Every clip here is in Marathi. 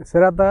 सर आता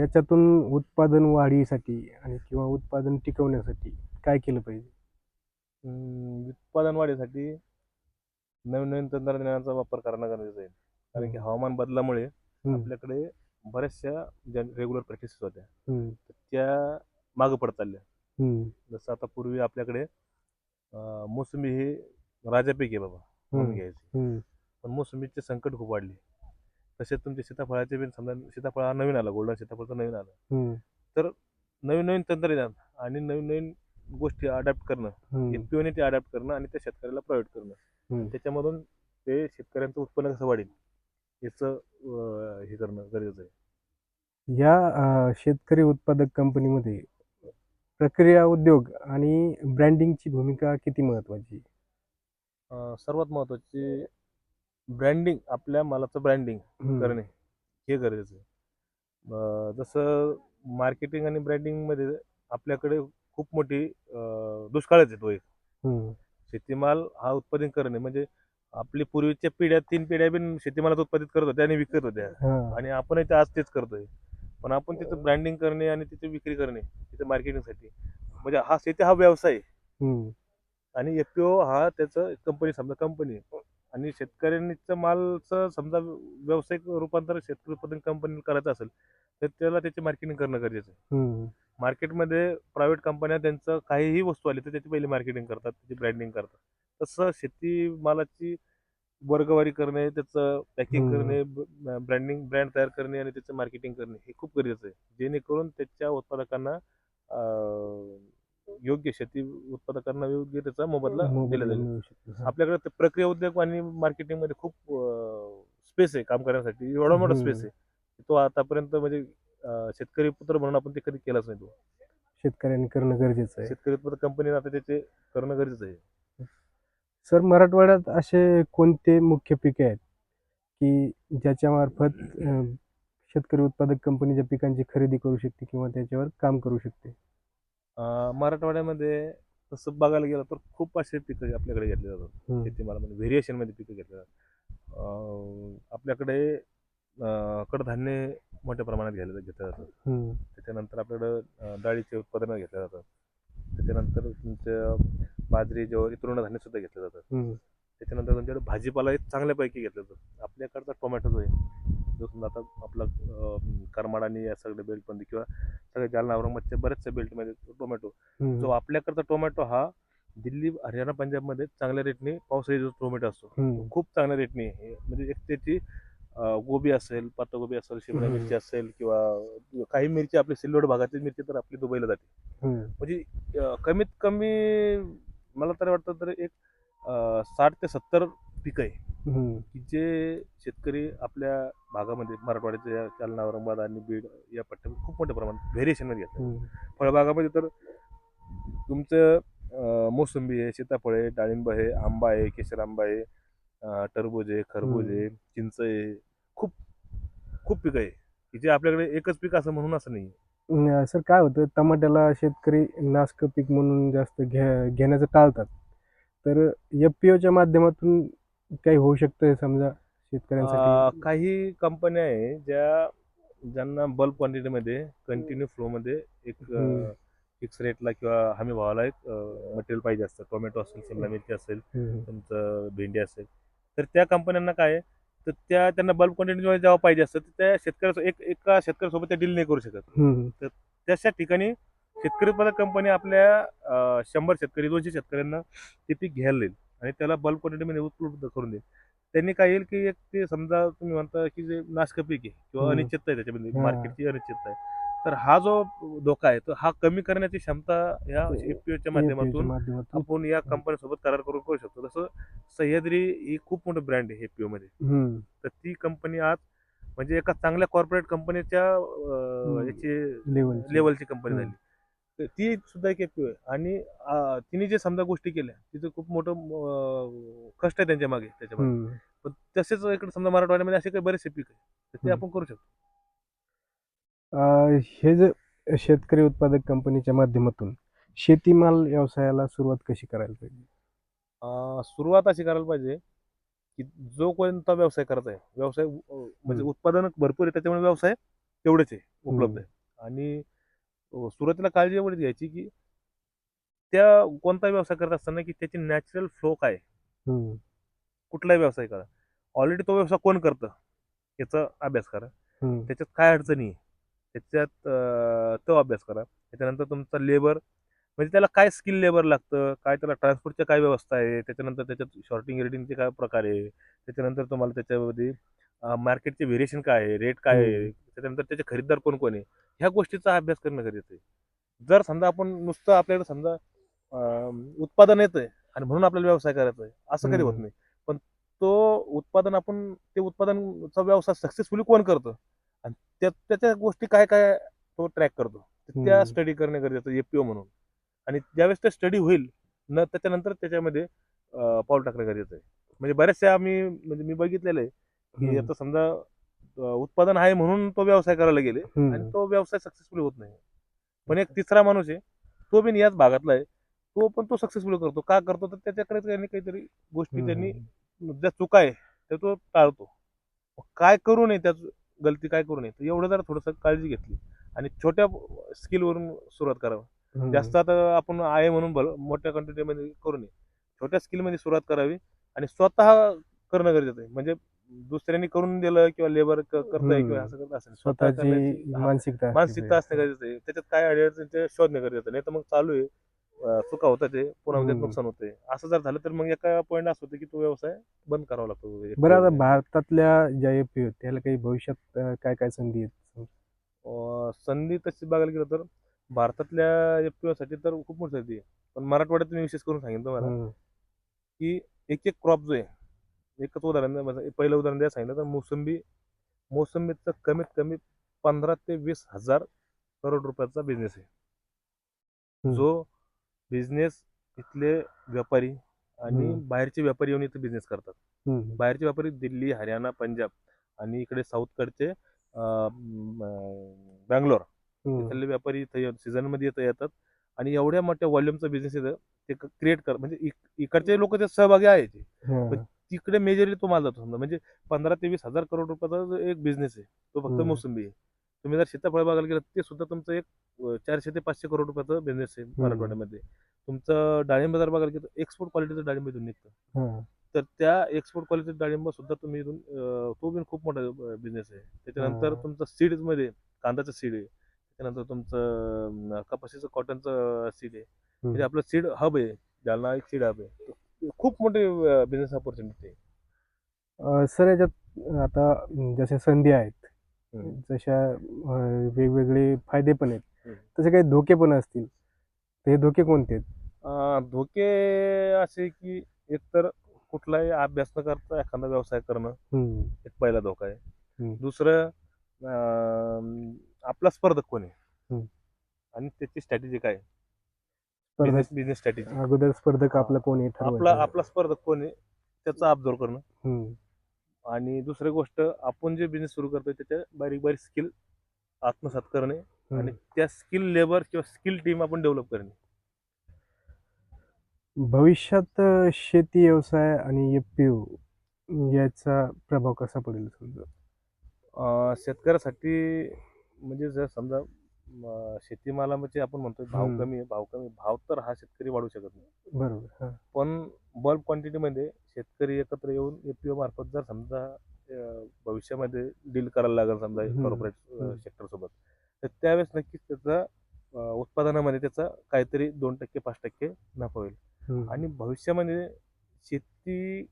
याच्यातून उत्पादन वाढीसाठी आणि किंवा उत्पादन टिकवण्यासाठी काय केलं पाहिजे? उत्पादन वाढीसाठी नवीन नवीन तंत्रज्ञानाचा वापर करणं गरजेचं आहे. कारण की हवामान बदलामुळे आपल्याकडे बऱ्याचशा ज्या रेग्युलर प्रॅक्टिसेस होत्या. त्या मागं पडत चालल्या. जसं आता पूर्वी आपल्याकडे मोसंबी ही राजापैकी आहे बाबा म्हणून घ्यायची. पण मोसंबीचे संकट खूप वाढले. तसेच तुमचे सीताफळाचे बी समजा सीताफळ हा नवीन आला गोल्डन सीताफळचं नवीन आलं. हम्म, नवीन नवीन तंत्रज्ञान आणि नवीन नवीन गोष्टी अडॅप्ट करणं हम्म, ते अडॅप्ट करणं आणि त्या शेतकऱ्याला प्रोव्हाइड करणं. हम्म. त्याच्यामधून ते शेतकऱ्यांचं उत्पन्न कसं वाढेल याचं अं, हे करणं गरजेचं आहे. या अं, शेतकरी उत्पादक कंपनीमध्ये प्रक्रिया उद्योग आणि ब्रँडिंगची भूमिका किती महत्वाची? आहे? अं, सर्वात महत्त्वाची ब्रँडिंग आपल्या मालाचं ब्रँडिंग हम्म, करणे हे गरजेचं आहे. अं, जसं मार्केटिंग आणि ब्रँडिंगमध्ये आपल्याकडे खूप मोठी अं, दुष्काळच आहे तो एक. हम्म, शेतीमाल हा उत्पादन करणे म्हणजे आपली पूर्वीच्या पिढ्या तीन पिढ्या बी शेतीमालाचं उत्पादित करत होत्या आणि विकत होत्या. हा, आणि आपण ते आज तेच करतोय. पण आपण तिथं ब्रँडिंग करणे आणि तिथे विक्री करणे तिथे मार्केटिंगसाठी म्हणजे हा शेती हा व्यवसाय आहे. हम्म, आणि एफपीओ हा त्याचं कंपनी समजा कंपनी आणि शेतकऱ्यांचं मालचं समजा व्यावसायिक रूपांतर शेतकरी उत्पादन कंपनी करायचं असेल तर त्याला त्याची मार्केटिंग करणं गरजेचं आहे. मार्केटमध्ये प्रायव्हेट कंपन्या त्यांचं काहीही वस्तू आली तर त्याची पहिली मार्केटिंग करतात त्याची ब्रँडिंग करतात. तसं शेती मालाची वर्गवारी करणे त्याचं पॅकिंग. करणे ब्रँडिंग ब्रँड तयार करणे आणि त्याचं मार्केटिंग करणे हे खूप गरजेचं आहे. जेणेकरून त्याच्या उत्पादकांना योग्य शेती उत्पादकांना योग्य त्याचा मोबदला दिला जाईल. आपल्याकडे ते प्रक्रिया उद्योग आणि मार्केटिंगमध्ये खूप स्पेस आहे काम करण्यासाठी. एवढा मोठा. स्पेस आहे. तो आतापर्यंत म्हणजे शेतकरी पुत्र म्हणून आपण ते कधी केलाच नाही तो. शेतकऱ्यांनी करणं गरजेचं आहे. शेतकरी उत्पादक कंपनीने आता त्याचे करणं गरजेचं आहे. सर मराठवाड्यात असे कोणते मुख्य पिके आहेत की ज्याच्या मार्फत शेतकरी उत्पादक कंपनीच्या पिकांची खरेदी करू शकते किंवा त्याच्यावर काम करू शकते? मराठवाड्यामध्ये तसं बघायला गेलं तर खूप असे पिकं आपल्याकडे घेतले जातात. हम्म, शेतीमालामध्ये व्हेरिएशनमध्ये पिकं घेतले जातात. आपल्याकडे कडधान्य मोठ्या प्रमाणात घ्यायला घेतलं जातं त्याच्यानंतर आपल्याकडं डाळीचे उत्पादनं घेतल्या जातात. त्याच्यानंतर तुमच्या बाजरी ज्वारी तृणधान्य सुद्धा घेतलं जातं त्याच्यानंतर तुमच्याकडे भाजीपाला चांगल्यापैकी घेतलं जातं आपल्याकडचा टोमॅटो जो आहे जो समजा आता आपला अं, करमाड आणि या सगळ्या बेल्टमध्ये किंवा सगळ्या जालना औरंगाबादच्या बऱ्याचशा बेल्टमध्ये टोमॅटो. जो आपल्याकडचा टोमॅटो हा दिल्ली हरियाणा पंजाबमध्ये चांगल्या रेटने पावसाळी जो टोमॅटो असतो खूप चांगल्या रेटने. म्हणजे एक त्याची गोबी असेल पातगोबी असेल शिमला. मिरची असेल किंवा काही मिरची आपली सिल्लोड भागातील मिरची तर आपली दुबईला जाते. म्हणजे कमीत कमी मला तरी वाटतं तर एक साठ ते सत्तर पिकं आहे. हम्म, की जे शेतकरी आपल्या भागामध्ये मराठवाड्याच्या जालना औरंगाबाद आणि बीड या पट्ट्यामध्ये खूप मोठ्या प्रमाणात व्हेरिएशनमध्ये घेतात हम्म, फळबागामध्ये तर तुमचं अं, मोसंबी आहे सीताफळ आहे डाळिंब आहे आंबा आहे केशर आंबा आहे अं, टरबूज आहे खरबूज आहे चिंच आहे खूप खूप पिकं आहे. की जे आपल्याकडे एकच पीक असं म्हणून असं नाही सर काय होतं टमाट्याला शेतकरी नाशक पीक म्हणून जास्त घ्या घेण्याचं टाळतात. तर एफ पी ओच्या माध्यमातून काही होऊ शकतं समजा शेतकऱ्यांसाठी? काही कंपन्या आहे ज्या ज्यांना बल्क क्वांटिटीमध्ये कंटिन्यू फ्लोमध्ये एक. फिक्स रेटला किंवा हमी भावाला एक मटेरियल पाहिजे असतं. टोमॅटो असेल शिमला मिरची असेल तुमचं भेंडी असेल. तर त्या कंपन्यांना काय तर त्या त्यांना बल्क क्वांटिटी जेव्हा पाहिजे असतं तर त्या शेतकऱ्यासो एक एका शेतकऱ्यासोबत त्या डील नाही करू शकत. हम्म, त्याच्या ठिकाणी शेतकरी उत्पादक कंपनी आपल्या शंभर शेतकरी दोनशे शेतकऱ्यांना ते पीक घ्यायला देईल. आणि त्याला बल्क क्वांटिटीमध्ये उपलब्ध करून देईल त्यांनी काय येईल की एक ते समजा तुम्ही म्हणता की जे नाशक पीक आहे किंवा हम्म. अनिश्चितता आहे त्याच्यामध्ये हा. मार्केटची अनिश्चितता आहे तर हा जो धोका आहे तो हा कमी करण्याची क्षमता या एफपीओच्या च्या माध्यमातून आपण या कंपनीसोबत करार करून करू शकतो तसं सह्याद्री ही खूप मोठं ब्रँड आहे एफपीओ मध्ये तर ती कंपनी आज म्हणजे एका चांगल्या कॉर्पोरेट कंपनीच्या. याची लेवलची. कंपनी. झाली ती सुद्धा एक एफपीओ आहे आणि तिने जे समजा गोष्टी केल्या तिचं खूप मोठं कष्ट आहे त्यांच्या मागे त्याच्यामध्ये. पण तसेच इकडे समजा मराठवाड्यामध्ये असे काही बरेचसे पीक आहे तर ते. आपण करू शकतो हे जे शेतकरी उत्पादक कंपनीच्या माध्यमातून शेतीमाल व्यवसायाला सुरुवात कशी करायला पाहिजे सुरुवात अशी करायला पाहिजे की जो कोणता व्यवसाय करत आहे व्यवसाय म्हणजे. उत्पादन भरपूर आहे त्याच्यामुळे व्यवसाय तेवढेच आहे उपलब्ध. आहे आणि सुरुवातीला काळजी एवढीच घ्यायची की त्या कोणता व्यवसाय करत असताना की त्याची नॅचरल फ्लो काय. कुठलाही व्यवसाय करा. ऑलरेडी तो व्यवसाय कोण करतं? याचा अभ्यास करा. त्याच्यात काय अडचणी आहे? त्याच्यात तो अभ्यास करा. त्याच्यानंतर तुमचा लेबर म्हणजे त्याला काय स्किल लेबर लागतं? काय त्याला ट्रान्सपोर्टच्या काय व्यवस्था आहे? त्याच्यानंतर त्याच्यात शॉर्टिंग रेटिंगचे काय प्रकार आहे? त्याच्यानंतर तुम्हाला त्याच्यामध्ये मार्केटचे व्हेरिएशन काय आहे? रेट काय आहे. त्याच्यानंतर त्याचे खरीददार कोण कोण आहे? ह्या गोष्टीचा अभ्यास करणं गरजेचं आहे जर समजा आपण नुसतं आपल्याला समजा उत्पादन येतंय आणि म्हणून आपल्याला व्यवसाय करायचा आहे असं कधी होत. नाही. पण तो उत्पादन आपण ते उत्पादनचा व्यवसाय सक्सेसफुली कोण करतं? आणि त्या त्याच्या गोष्टी काय काय तो ट्रॅक करतो? त्या. स्टडी करणे गरजेचं एपीओ म्हणून. आणि ज्यावेळेस ते स्टडी होईल न त्याच्यानंतर त्याच्यामध्ये पाऊल टाकणं गरजेचं आहे म्हणजे बऱ्याचशा आम्ही म्हणजे मी बघितलेलं आहे की. आता समजा उत्पादन आहे म्हणून तो व्यवसाय करायला गेले. आणि. तो व्यवसाय सक्सेसफुल होत नाही. पण एक तिसरा माणूस आहे तो बिन याच भागातला आहे. तो पण तो सक्सेसफुल करतो. का करतो? तर त्याच्याकडे काही ना काहीतरी गोष्टी त्यांनी ज्या चुका आहे त्या तो टाळतो. काय करू नये त्या गलती काय करू नये? तर एवढं जरा थोडंसं काळजी घेतली. आणि छोट्या स्किलवरून सुरुवात करावं. जास्त आता आपण आहे म्हणून भलं मोठ्या क्वांटिटीमध्ये करू नये. छोट्या स्किलमध्ये सुरुवात करावी आणि स्वतः करणं गरजेचं आहे. म्हणजे दुसऱ्यांनी करून दिलं किंवा लेबर करताय किंवा. असं करत असेल स्वतः स्वतःची मानसिकता. मानसिकता असणे. गरजेचं आहे. त्याच्यात काय अडचण ते शोधणे गरजेचं नाही तर मग चालू आहे. चुका होतात ते. पुन्हा. नुकसान होते असं जर झालं तर मग एका पॉईंट असं होतं की तो व्यवसाय बंद करावा लागतो. बरं आता भारतातल्या ज्या एपी त्याला काही भविष्यात काय काय संधी आहेत? संधी तशी बघायला गेलं तर भारतातल्या एफसाठी तर खूप मोठी संधी आहे. पण मराठवाड्यात मी विशेष करून सांगितलं मला. की एक एक क्रॉप जो आहे एकच उदाहरण पहिलं उदाहरण द्या सांगितलं तर मोसंबी मोसंबीचा कमीत कमी पंधरा ते वीस हजार करोड रुपयाचा बिझनेस आहे. जो बिझनेस इथले व्यापारी आणि. बाहेरचे व्यापारी येऊन इथे बिझनेस करतात. बाहेरचे व्यापारी दिल्ली हरियाणा पंजाब आणि इकडे साऊथकडचे बँगलोर. इथले व्यापारी इथं सीझनमध्ये येतं येतात आणि एवढ्या मोठ्या व्हॉल्यूमचा बिझनेस येतं ते क्रिएट कर म्हणजे इक- इकडचे लोक त्यात सहभागी आहेत. पण तिकडे मेजरली तो माल जातो समजा. म्हणजे पंधरा ते वीस हजार करोड रुपयाचा एक बिझनेस आहे तो फक्त हम्म. मोसंबी आहे. तुम्ही जर सीताफळ बघायला गेलं ते सुद्धा तुमचं एक अं, चारशे ते पाचशे करोड रुपयाचा बिझनेस आहे मराठवाड्यामध्ये. तुमचं डाळिंब जर बघायला गेलं एक्सपोर्ट क्वालिटीचं डाळिंब इथून निघतं. हा. तर त्या एक्सपोर्ट क्वालिटीचं डाळिंब सुद्धा तुम्ही इथून अं, तो पण खूप मोठा बिझनेस आहे. त्याच्यानंतर हा. तुमचं सीड्समध्ये कांद्याचं सीड आहे. त्याच्यानंतर तुमचं अं, कपाशीचं कॉटनचं सीड आहे. म्हणजे आपलं सीड हब आहे. जालना एक सीड हब आहे. खूप मोठे बिझनेस ऑपॉर्च्युनिटी आहे सर याच्यात आता जशा संधी आहेत. जशा वेगवेगळे फायदे पण आहेत. तसे काही धोके पण असतील तर हे धोके कोणते आहेत धोके असे की एकतर कुठलाही अभ्यास न करता एखादा व्यवसाय करणं. एक पहिला धोका आहे. दुसरं आपला स्पर्धक कोण आहे. आणि त्याची स्ट्रॅटेजी काय स्पर्धक बिझनेस स्ट्रॅटेजी अगोदर स्पर्धक आपला कोण आहे आपला ठरवायचं. आपला स्पर्धक कोण आहे त्याचा ऑब्झर्व करणं हम्म. आणि दुसरी गोष्ट आपण जे बिझनेस सुरू करतोय त्याच्या बारीक बारीक स्किल आत्मसात करणे आणि. त्या स्किल लेबर किंवा स्किल टीम आपण डेव्हलप करणे भविष्यात अं, शेती व्यवसाय आणि एफपीओ याचा प्रभाव कसा पडेल समजा अं, शेतकऱ्यासाठी म्हणजे जर समजा अं, शेतीमालामध्ये आपण म्हणतोय भाव. कमी आहे भाव कमी भाव तर हा शेतकरी वाढू शकत नाही बरोबर. पण बल्क क्वांटिटीमध्ये शेतकरी एकत्र येऊन एपीओ मार्फत जर समजा भविष्यामध्ये डील करायला लागेल समजा. कॉर्पोरेट. सेक्टर सोबत तर त्यावेळेस नक्कीच त्याचा उत्पादनामध्ये त्याचा काहीतरी दोन टक्के पाच टक्के नफा होईल. आणि भविष्यामध्ये शेती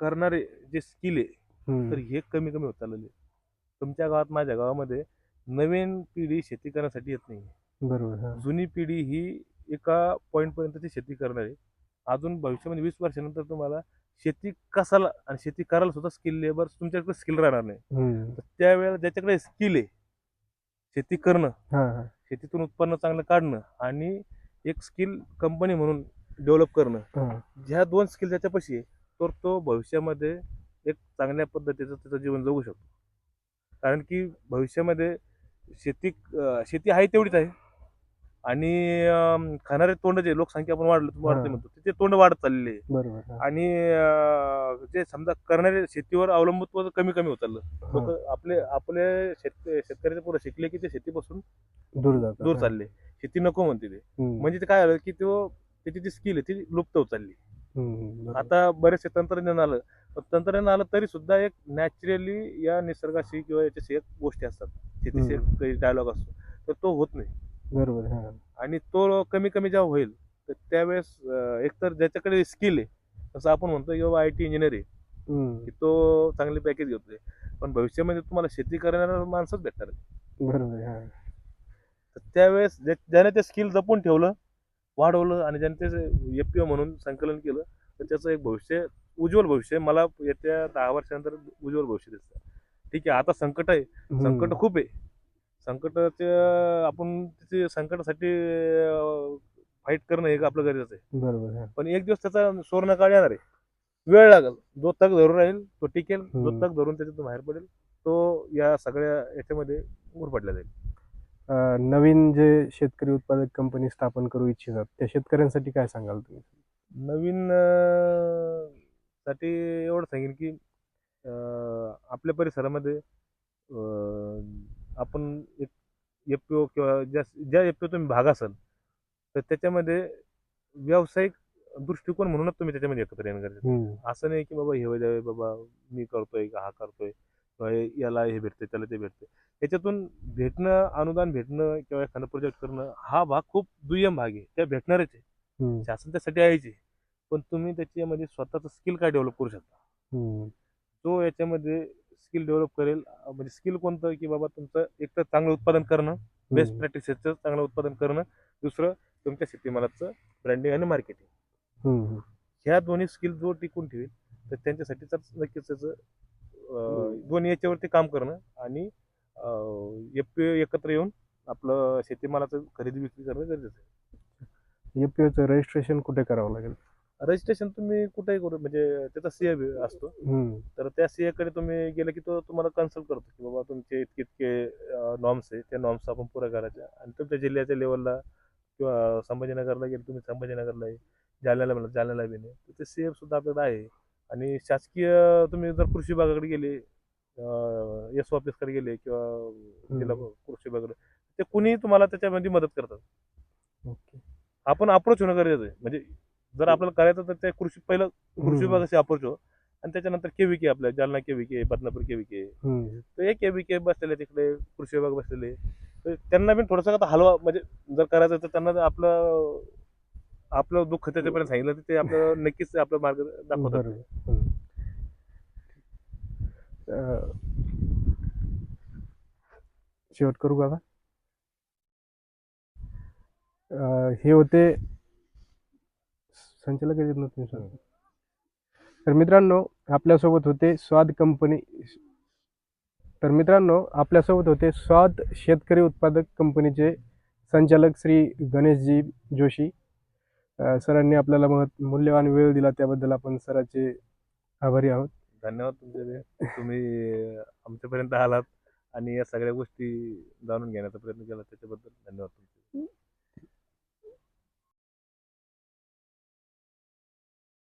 करणारे जे स्किल आहे. तर हे कमी कमी होत चाललेले तुमच्या गावात माझ्या गावामध्ये नवीन पिढी शेती करण्यासाठी येत नाही बरोबर हा. जुनी पिढी ही एका पॉईंट पर्यंतची शेती करणार आहे अजून भविष्यामध्ये वीस वर्षानंतर तुम्हाला शेती कसाला आणि शेती करायला सुद्धा स्किल लेबर तुमच्याकडे स्किल राहणार नाही हम्म. तर त्यावेळेला ज्याच्याकडे स्किल आहे शेती करणं हा हा शेतीतून उत्पन्न चांगलं काढणं आणि एक स्किल कंपनी म्हणून डेव्हलप करणं हा. ह्या दोन स्किल ज्याच्यापाशी आहे तर तो भविष्यामध्ये एक चांगल्या पद्धतीचं त्याचं जीवन जगू शकतो कारण की भविष्यामध्ये शेती शेती आहे तेवढीच आहे आणि खाणारे तोंड जे लोकसंख्या पण वाढलं वाढते. म्हणतो ते तोंड वाढत चाललेली बरोबर. आणि जे समजा करणारे शेतीवर अवलंबित्व कमी कमी होत चाललं. लोक आपले आपले शेत शेतकऱ्याचे पुढे शिकले की ते शेतीपासून दूर दूर. चालले शेती नको म्हणते ते. म्हणजे ते काय झालं की तो त्याची जी स्किल आहे ती लुप्त होत चालली. आता बरेचसे तंत्रज्ञान आलं तंत्रज्ञान आलं तरी सुद्धा एक नॅचरली या निसर्गाशी किंवा याच्याशी एक गोष्टी असतात शेतीशी एक काही डायलॉग असतो तर तो होत नाही. बरोबर हा. आणि तो कमी कमी जेव्हा होईल तर त्यावेळेस अं, एकतर ज्याच्याकडे स्किल आहे जसं आपण म्हणतो की बाबा आय टी इंजिनियर आहे हम्म. की तो चांगली पॅकेज घेतोय. पण भविष्यामध्ये तुम्हाला शेती करणारा माणसंच भेटणार. बरोबर हा. तर त्यावेळेस ज्या- ज्याने ते स्किल जपून ठेवलं वाढवलं आणि ज्याने ते एफ म्हणून संकलन केलं तर त्याचं एक भविष्य उज्ज्वल भविष्य मला येत्या दहा वर्षानंतर उज्ज्वल भविष्य दिसतं. ठीक आहे आता संकट आहे. संकट हम्म. खूप आहे. संकटाचे आपण तिथे संकटासाठी फाईट करणं हे आपलं गरजेचं आहे. बरोबर हा. पण एक दिवस त्याचा सुवर्ण काळ येणार आहे. वेळ लागेल. जो तग धरून राहील तो टिकेल जो हम्म. तग धरून त्याच्यातून बाहेर पडेल तो या सगळ्या याच्यामध्ये उरपडला जाईल नवीन जे शेतकरी उत्पादक कंपनी स्थापन करू इच्छितात त्या शेतकऱ्यांसाठी काय सांगाल तुम्ही? नवीन साठी एवढं सांगेन की आपल्या परिसरामध्ये आपण एक एफ पी ओ किंवा ज्या ज्या एफ पी ओ तुम्ही भाग असाल तर त्याच्यामध्ये व्यावसायिक दृष्टिकोन म्हणूनच तुम्ही त्याच्यामध्ये एकत्र येणं गरजेचं. असं नाही की बाबा हे द्यावे बाबा मी करतोय का हा करतोय किंवा याला हे भेटते त्याला ते भेटते त्याच्यातून भेटणं अनुदान भेटणं किंवा एखादं प्रोजेक्ट करणं हा भाग खूप दुय्यम भाग आहे. त्या भेटणारच आहे. शासन त्यासाठी यायचे पण तुम्ही त्याच्यामध्ये स्वतःचं स्किल काय डेव्हलप करू शकता? तो याच्यामध्ये स्किल डेव्हलप करेल म्हणजे स्किल कोणतं की बाबा तुमचं एक तर चांगलं उत्पादन करणं बेस्ट. प्रॅक्टिसेसचं चांगलं उत्पादन करणं दुसरं तुमच्या शेतीमालाचं ब्रँडिंग आणि मार्केटिंग. ह्या दोन्ही स्किल जो टिकून ठेवेल तर त्यांच्यासाठी तर नक्कीच त्याचं दोन्ही याच्यावरती काम करणं आणि एफ एकत्र येऊन आपलं शेतीमालाचं खरेदी विक्री करणं गरजेचं आहे FPO चं रजिस्ट्रेशन कुठे करावं लागेल रजिस्ट्रेशन तुम्ही कुठेही करू म्हणजे त्याचा सीए असतो. तर त्या सीए कडे तुम्ही गेले की तो तुम्हाला कन्सल्ट करतो की बाबा तुमचे इतके इतके नॉर्म्स आहे. त्या नॉर्म्स आपण पुऱ्या करायच्या. आणि तुमच्या जिल्ह्याच्या लेवलला किंवा संभाजीनगरला गेले तुम्ही संभाजीनगरला आहे. जालन्याला म्हणलं जालन्याला बी नाही. तर ते सीएफ सुद्धा आपल्याकडे आहे. आणि शासकीय तुम्ही जर कृषी विभागाकडे गेले एस ऑफिसकडे गेले किंवा जिल्हा कृषी विभागाकडे ते कुणी तुम्हाला त्याच्यामध्ये मदत करतात. ओके. आपण अप्रोच होणं गरजेचं आहे. म्हणजे जर आपल्याला करायचं तर त्या कृषी पहिलं कृषी. विभागाशी अप्रोच हो आणि त्याच्यानंतर केविके आपल्या जालना केविके बदनापूर केविके. हम्म. तर एक केविके बसलेले तिकडे कृषी विभाग बसलेले तर त्यांना पण थोडंसं आता हलवा म्हणजे जर करायचं तर त्यांना आपलं आपलं दुःख त्याच्यापर्यंत सांगितलं तर ते आपलं नक्कीच आपलं मार्ग दाखवतात. शेवट करू का हे होते संचालक आहेत ना तुम्ही सर तर मित्रांनो आपल्यासोबत होते स्वाद कंपनी. तर मित्रांनो आपल्यासोबत होते स्वाद शेतकरी उत्पादक कंपनीचे संचालक श्री गणेशजी जोशी. सरांनी आपल्याला महत् मूल्यवान वेळ दिला त्याबद्दल आपण सराचे आभारी आहोत. धन्यवाद तुमचे तुम्ही आमच्यापर्यंत आलात आणि या सगळ्या गोष्टी जाणून घेण्याचा प्रयत्न केला त्याच्याबद्दल धन्यवाद तुमचे.